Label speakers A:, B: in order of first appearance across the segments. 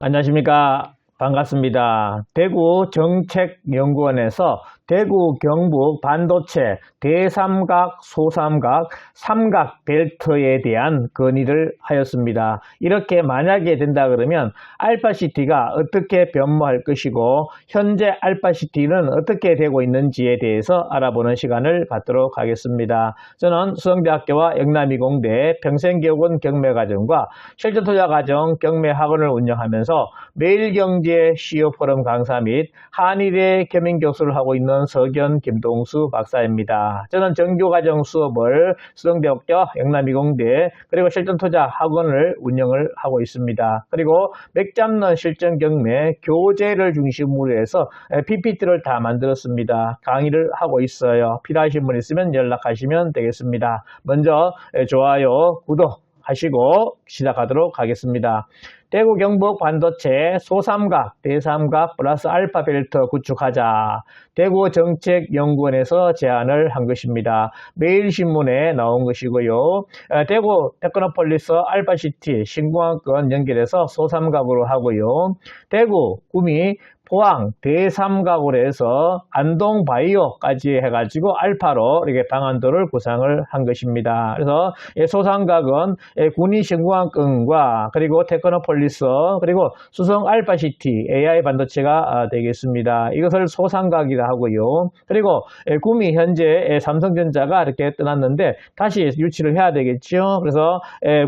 A: 안녕하십니까. 반갑습니다. 대구 정책연구원에서 대구 경북 반도체 대삼각, 소삼각, 삼각 벨트에 대한 건의를 하였습니다. 이렇게 만약에 된다 그러면 알파시티가 어떻게 변모할 것이고 현재 알파시티는 어떻게 되고 있는지에 대해서 알아보는 시간을 갖도록 하겠습니다. 저는 수성대학교와 영남이공대 평생교육원 경매과정과 실전투자과정 경매학원을 운영하면서 매일경제 CEO 포럼 강사 및 한일의 겸임교수를 하고 있는 서견 김동수 박사입니다. 저는 정교과정 수업을 수성대학교 영남이공대 그리고 실전투자 학원을 운영을 하고 있습니다. 그리고 맥잡는 실전 경매 교재를 중심으로 해서 PPT를 다 만들었습니다. 강의를 하고 있어요. 필요하신 분 있으면 연락하시면 되겠습니다. 먼저 좋아요, 구독 하시고 시작하도록 하겠습니다. 대구 경북 반도체 소삼각, 대삼각 플러스 알파 벨트 구축하자. 대구 정책연구원에서 제안을 한 것입니다. 매일신문에 나온 것이고요. 어, 대구 테크노폴리스 알파시티 신공항권 연결해서 소삼각으로 하고요. 대구 구미 포항 대삼각으로 해서 안동 바이오까지 해가지고 알파로 이렇게 방안도를 구상을 한 것입니다. 그래서 소삼각은 군인 신공항권과 그리고 테크노폴리스 그리고 수성 알파시티 AI 반도체가 되겠습니다. 이것을 소삼각이라 하고요. 그리고 구미 현재 삼성전자가 이렇게 떠났는데 다시 유치를 해야 되겠죠. 그래서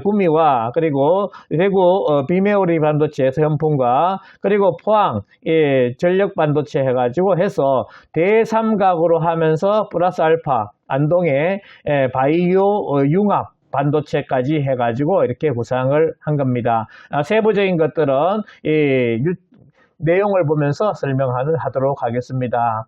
A: 구미와 그리고 대구 비메오리 반도체 현풍과 그리고 포항 전력 반도체 해가지고 해서 대삼각으로 하면서 플러스 알파 안동의 바이오 융합 반도체까지 해가지고 이렇게 구상을 한 겁니다. 아, 세부적인 것들은 이 내용을 보면서 설명하도록 하겠습니다.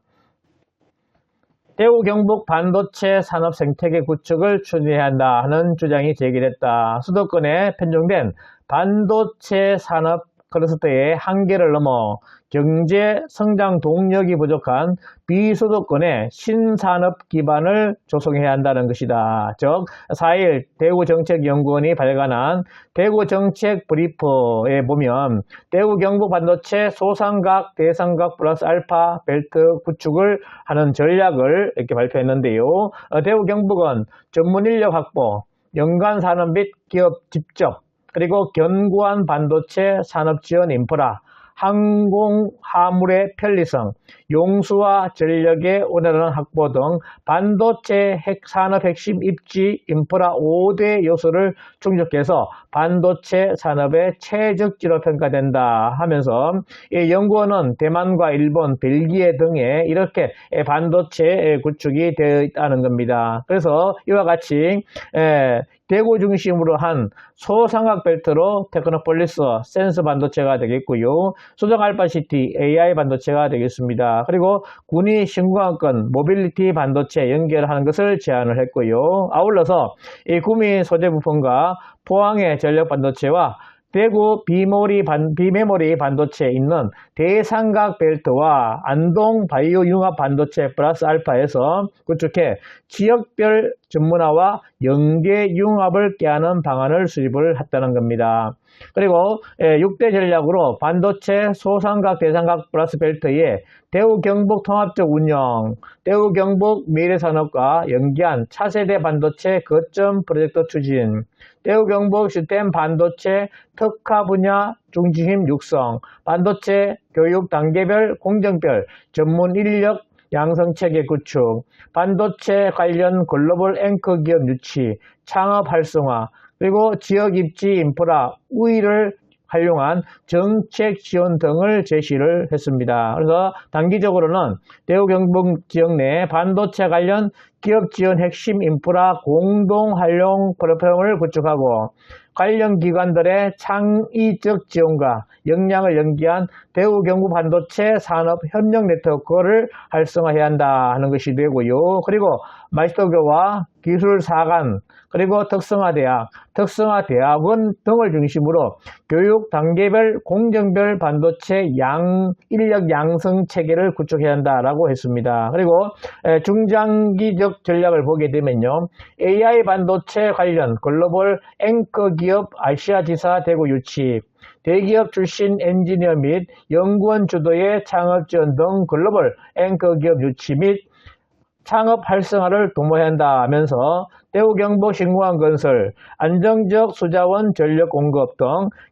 A: 대구 경북 반도체 산업 생태계 구축을 추진해야 한다 하는 주장이 제기됐다. 수도권에 편중된 반도체 산업 클러스터의 한계를 넘어 경제 성장 동력이 부족한 비소득권의 신산업 기반을 조성해야 한다는 것이다. 즉 4일 대구정책연구원이 발간한 대구정책 브리프에 보면 대구 경북 반도체 소삼각, 대삼각 플러스 알파 벨트 구축을 하는 전략을 이렇게 발표했는데요. 어, 대구 경북은 전문 인력 확보, 연간 산업 및 기업 직접 그리고 견고한 반도체 산업 지원 인프라, 항공 화물의 편리성, 용수와 전력의 원활한 확보 등 반도체 핵 산업 핵심 입지 인프라 5대 요소를 충족해서 반도체 산업의 최적지로 평가된다 하면서 이 연구원은 대만과 일본, 벨기에 등에 이렇게 반도체 구축이 되어 있다는 겁니다. 그래서 이와 같이 대구 중심으로 한 소삼각 벨트로 테크노폴리스 센스 반도체가 되겠고요. 수정 알파시티 AI 반도체가 되겠습니다. 그리고 군이 신공항권 모빌리티 반도체 연결하는 것을 제안을 했고요. 아울러서 이 구미 소재 부품과 포항의 전력 반도체와 대구 비모리 반, 비메모리 반도체에 있는 대삼각 벨트와 안동 바이오 융합 반도체 플러스 알파에서 구축해 지역별 전문화와 연계 융합을 깨하는 방안을 수립을 했다는 겁니다. 그리고 6대 예, 전략으로 반도체 소삼각 대삼각 플러스 벨트에 대우 경북 통합적 운영, 대우 경북 미래산업과 연계한 차세대 반도체 거점 프로젝트 추진, 대우 경북 시스템 반도체 특화 분야 중심힘 육성, 반도체 교육 단계별 공정별 전문 인력 양성체계 구축, 반도체 관련 글로벌 앵커 기업 유치, 창업 활성화, 그리고 지역 입지 인프라 우위를 활용한 정책 지원 등을 제시를 했습니다. 그래서 단기적으로는 대우 경북 지역 내 반도체 관련 기업 지원 핵심 인프라 공동 활용 프로그램을 구축하고 관련 기관들의 창의적 지원과 역량을 연기한 대우 경구 반도체 산업 협력 네트워크를 활성화해야 한다 하는 것이 되고요. 그리고 마이스터교와 기술사관 그리고 특성화대학, 특성화대학원 등을 중심으로 교육 단계별 공정별 반도체 양 인력 양성 체계를 구축해야 한다라고 했습니다. 그리고 중장기적 전략을 보게 되면요. AI 반도체 관련 글로벌 앵커 기업 아시아 지사 대구 유치, 대기업 출신 엔지니어 및 연구원 주도의 창업 지원 등 글로벌 앵커 기업 유치 및 창업 활성화를 도모한다 하면서 대구 경북 신공항 건설, 안정적 수자원 전력 공급 등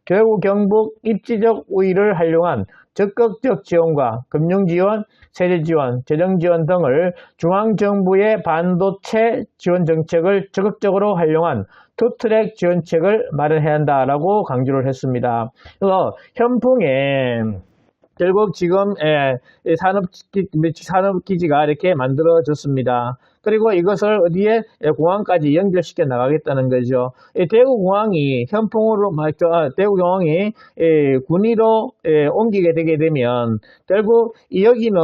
A: 대구 경북 입지적 우위를 활용한 적극적 지원과 금융 지원, 세제 지원, 재정 지원 등을 중앙 정부의 반도체 지원 정책을 적극적으로 활용한 투트랙 지원책을 마련해야 한다라고 강조를 했습니다. 그래서 현풍에 결국 지금 예, 이 산업 산업 기지가 이렇게 만들어졌습니다. 그리고 이것을 어디에 예, 공항까지 연결시켜 나가겠다는 거죠. 이 대구 공항이 현풍으로 아, 대구 공항이 예, 군위로 예, 옮기게 되게 되면 결국 이 여기는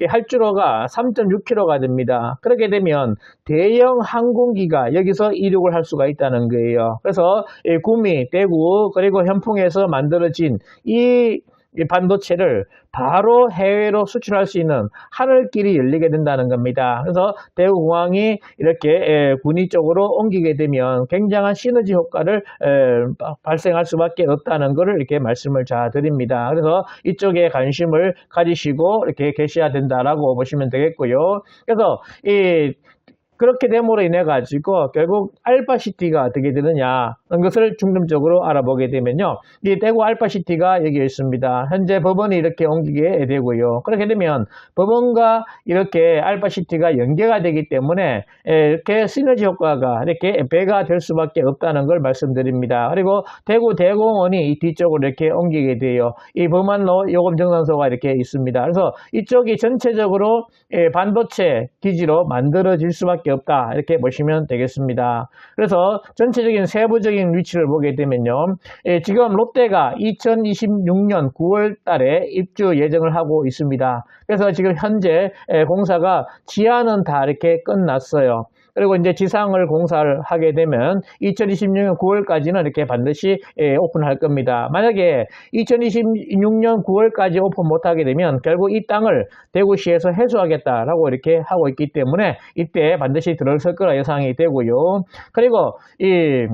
A: 이 할주로가 3.6km가 됩니다. 그렇게 되면 대형 항공기가 여기서 이륙을 할 수가 있다는 거예요. 그래서 이 구미, 대구 그리고 현풍에서 만들어진 이 이 반도체를 바로 해외로 수출할 수 있는 하늘길이 열리게 된다는 겁니다. 그래서 대구공항이 이렇게 에, 군위 쪽으로 옮기게 되면 굉장한 시너지 효과를 발생할 수밖에 없다는 것을 이렇게 말씀을 자 드립니다. 그래서 이쪽에 관심을 가지시고 이렇게 계셔야 된다라고 보시면 되겠고요. 그래서 이 그렇게 됨으로 인해 가지고 결국 알파시티가 어떻게 되느냐 것을 중점적으로 알아보게 되면요. 이 대구 알파시티가 여기 있습니다. 현재 법원이 이렇게 옮기게 되고요. 그렇게 되면 법원과 이렇게 알파시티가 연계가 되기 때문에 에, 이렇게 시너지 효과가 이렇게 배가 될 수밖에 없다는 걸 말씀드립니다. 그리고 대구 대공원이 이 뒤쪽으로 이렇게 옮기게 돼요. 이 범안로 요금 정산소가 이렇게 있습니다. 그래서 이쪽이 전체적으로 예, 반도체 기지로 만들어질 수밖에 없다. 이렇게 보시면 되겠습니다. 그래서 전체적인 세부적인 위치를 보게 되면요. 예, 지금 롯데가 2026년 9월 달에 입주 예정을 하고 있습니다. 그래서 지금 현재 예, 공사가 지하는 다 이렇게 끝났어요. 그리고 이제 지상을 공사를 하게 되면 2026년 9월까지는 이렇게 반드시 예, 오픈할 겁니다. 만약에 2026년 9월까지 오픈 못하게 되면 결국 이 땅을 대구시에서 해소하겠다라고 이렇게 하고 있기 때문에 이때 반드시 들어설 거라 예상이 되고요. 그리고 이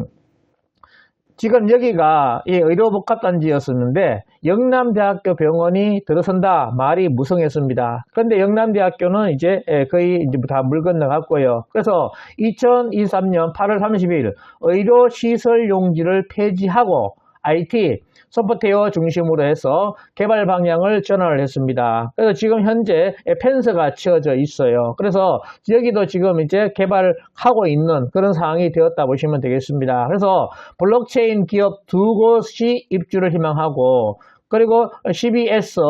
A: 지금 여기가 이 의료복합단지였었는데 영남대학교 병원이 들어선다 말이 무성했습니다. 그런데 영남대학교는 이제 예, 거의 이제 다 물 건너갔고요. 그래서 2023년 8월 30일 의료시설 용지를 폐지하고 IT 소프트웨어 중심으로 해서 개발 방향을 전환을 했습니다. 그래서 지금 현재 펜스가 치어져 있어요. 그래서 여기도 지금 이제 개발하고 있는 그런 상황이 되었다 보시면 되겠습니다. 그래서 블록체인 기업 두 곳이 입주를 희망하고 그리고 CBS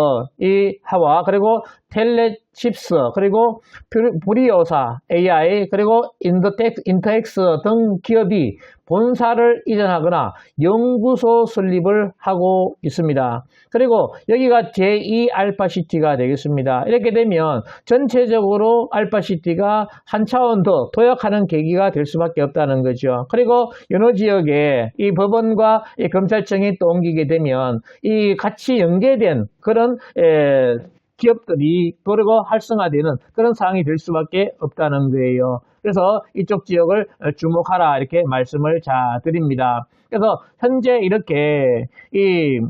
A: 이 하와 그리고 텔레칩스 그리고 뷰- 브리오사 AI 그리고 인더텍, 인터엑스 등 기업이 본사를 이전하거나 연구소 설립을 하고 있습니다. 그리고 여기가 제2 알파시티가 되겠습니다. 이렇게 되면 전체적으로 알파시티가 한 차원 더 도약하는 계기가 될 수밖에 없다는 거죠. 그리고 여러 지역에 이 법원과 이 검찰청이 또 옮기게 되면 이 같이 연계된 그런 에, 기업들이 그리고 활성화되는 그런 상황이 될 수밖에 없다는 거예요. 그래서 이쪽 지역을 어, 주목하라 이렇게 말씀을 자 드립니다. 그래서 현재 이렇게 이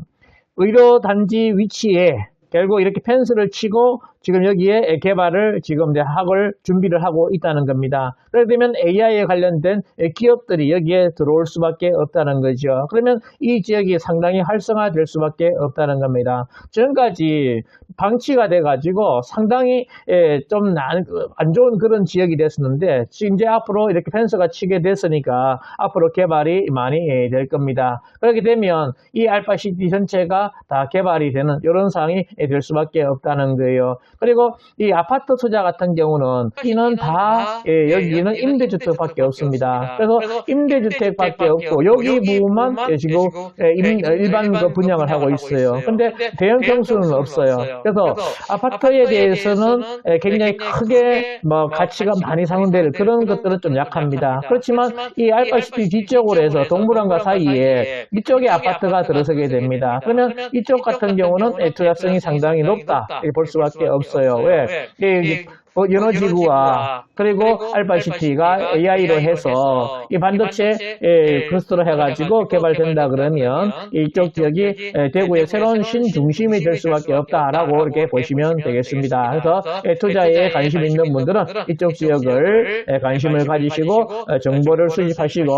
A: 의료 단지 위치에 결국 이렇게 펜스를 치고 지금 여기에 개발을 지금 이제 학을 준비를 하고 있다는 겁니다. 그렇게 되면 AI에 관련된 기업들이 여기에 들어올 수밖에 없다는 거죠. 그러면 이 지역이 상당히 활성화될 수밖에 없다는 겁니다. 지금까지 방치가 돼가지고 상당히 예, 좀안 좋은 그런 지역이 됐었는데 이제 앞으로 이렇게 펜스가 치게 됐으니까 앞으로 개발이 많이 예, 될 겁니다. 그렇게 되면 이 알파시티 전체가 다 개발이 되는 이런 상황이 예, 될 수밖에 없다는 거예요. 그리고 이 아파트 투자 같은 경우는 여기는 다 예, 여기는 임대주택밖에 없습니다. 그래서 임대주택밖에 없고 여기 부분만 예, 지금 예, 임- 일반 그 분양을 하고 있어요. 근데 대형 평수는 없어요. 그래서 아파트에 대해서는 예, 굉장히 크게 뭐 가치가 많이 상승될 그런 것들은 좀 약합니다. 그렇지만 이 알파시티 뒤쪽으로 해서 동물원과 사이에 이쪽에 아파트가 들어서게 됩니다. 그러면 이쪽 같은 경우는 예, 투자성이 상당히 높다 이렇게 볼 수밖에 없습니다. 없어요. 왜? 이, 어, 연어지구와 그리고 알파시티가 AI로 해서 이 반도체 예, 클러스터로 해가지고 개발된다 그러면 이쪽 지역이 예, 대구의 새로운 신중심이 될 수밖에 없다라고 이렇게 보시면 되겠습니다. 그래서 예, 투자에 관심 있는 분들은 이쪽 지역을 예, 관심을 가지시고 어, 정보를 수집하시고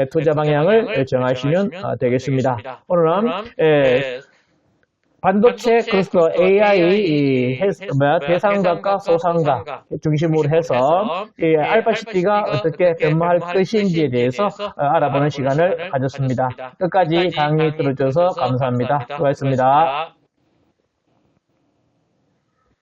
A: 예, 투자 방향을 예, 정하시면 어, 되겠습니다. 오늘은 예, 반도체 클러스터 AI 이 해- 뭐야, 대상각과 소상각 중심으로 해서 이 알파시티가 어떻게 변모할 것인지에 대해서 어, 알아보는 시간을 가졌습니다. 끝까지 강의 들어줘서 감사합니다. 수고하셨습니다.